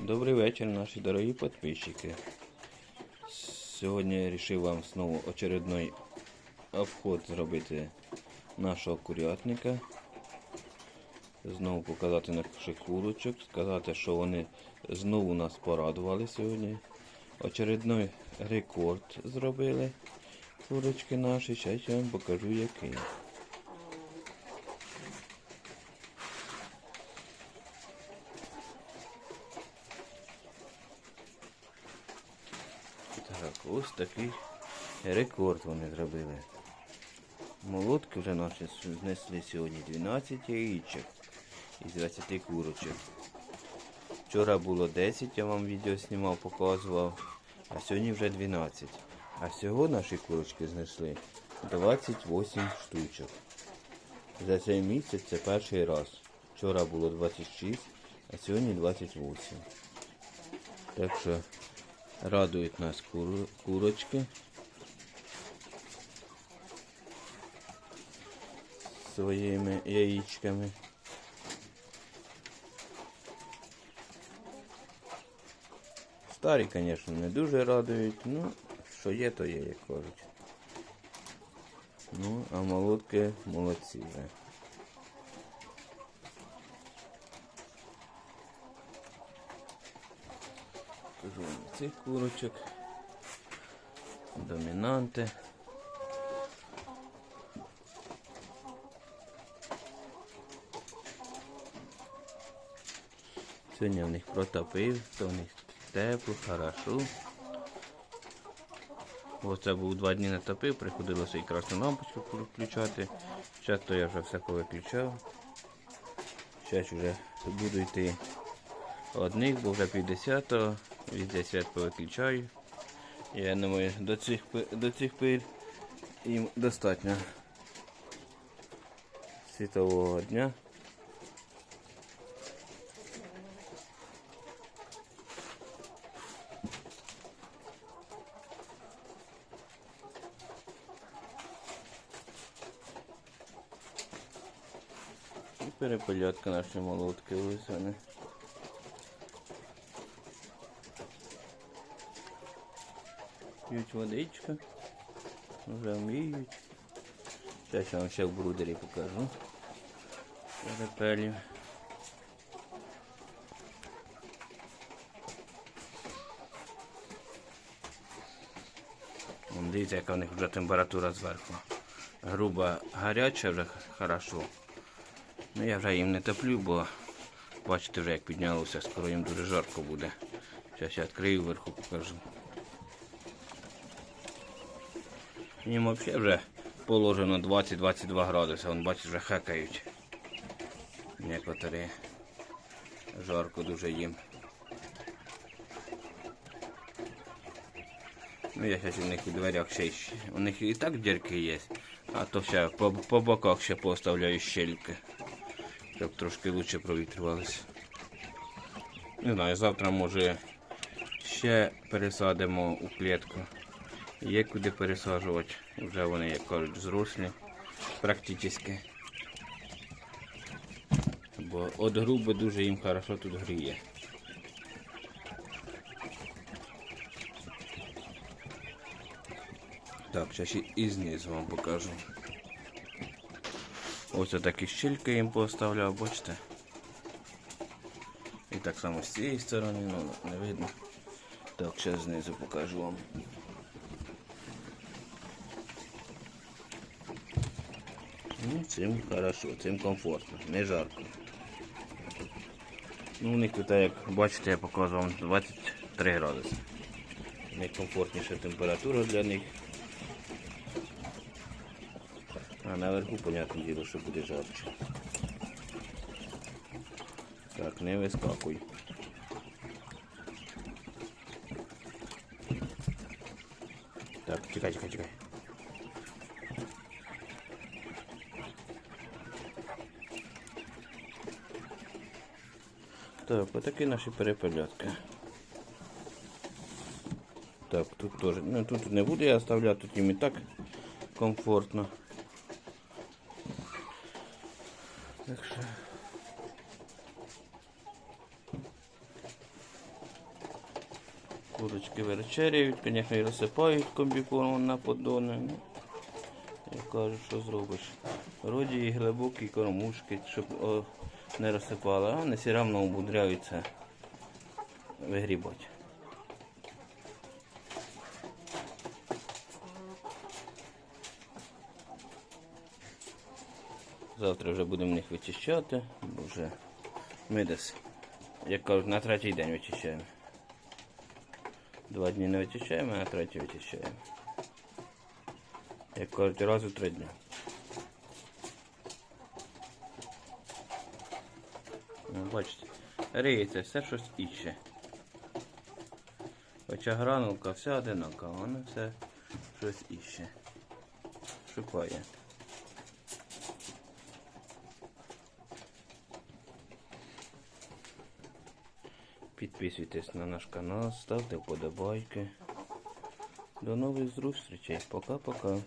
Добрий вечір, наші дорогі підписчики. Сьогодні я вирішив вам знову очередний обход зробити нашого курятника. Знову показати наших курочок, сказати, що вони знову нас порадували сьогодні. Очередний рекорд зробили курочки наші. Зараз я вам покажу який. Так, ось такий рекорд вони зробили. Молотки вже наші знесли сьогодні 12 яєчок із 20 курочок. Вчора було 10, я вам відео знімав, показував, а сьогодні вже 12. А всього наші курочки знесли 28 штучок. За цей місяць це перший раз. Вчора було 26, а сьогодні 28. Так що радують нас кур- курочки. Своїми яєчками. Старі, звісно, не дуже радують, ну, що є, то є, як кажуть. Ну, а молодки молодці вже. Покажу вам цих курочок. Домінанти. Сьогодні в них протопив, то в них тепло, хорошо. Оце був два дні не топив, приходилося і красну лампочку включати. Зараз то я вже все повиключав. Зараз вже буду йти одних, бо вже 50-го, везде свят повиключаю. Я думаю, до цих, до цих пиль їм достатньо світового дня. І перепелятка наші молотки ось вони. П'ють водичка. Вже вміють. Зараз я вам ще в брудері покажу. Перепелів. Дивіться, яка в них вже температура зверху. Груба гаряча вже хорошо. Ну я вже їм не топлю, бо бачите вже як піднялося, скоро їм дуже жарко буде. Зараз я відкрию вверху покажу. Їм взагалі вже положено 20-22 градуси, вон бачите, вже хекають. Некоторі жарко дуже їм. Ну я зараз у них у дверях ще, у них і так дірки є, а то ще по, по боках ще поставляю щельки, щоб трошки краще провітрювалися. Не знаю, завтра може ще пересадимо у клітку. Є куди пересаджувати. Вже вони, як кажуть, зрослі практично. Бо от груби дуже їм хорошо тут гріє. Так, зараз і- знизу вам покажу. Ось такі щільки їм поставляв, бачите. І так само з цієї сторони, ну не видно. Так, зараз знизу покажу вам. Ну, цим хорошо, цим комфортно, не жарко. Ну, у них тут, як бачите, я показував 23 градуси. Найкомфортніша температура для них. А наверху, понятне діло, що буде жарче. Так, не вискакуй. Так, чекай, чекай, чекай. Так, отакі наші перепелятки. Так, тут теж. Ну тут не буду я оставляти, тут їм і так комфортно. Так що. Курочки вечеряють, звісно, і розсипають комбікормом на подони. Ну, я кажу, що зробиш. Вроді і глибокі кормушки, щоб не розсипали, а вони все одно умудряються вигрібати. Завтра вже будемо їх вичищати, бо вже ми десь, як кажуть, на третій день вичищаємо. Два дні не вичищаємо, а на третій вичищаємо. Як кажуть, раз у три дні. Ну, бачите, риється, все щось іще. Хоча гранулка вся одинакова, воно все щось іще. Шукає. Підписуйтесь на наш канал, ставте вподобайки. До нових зустрічей. Пока-пока.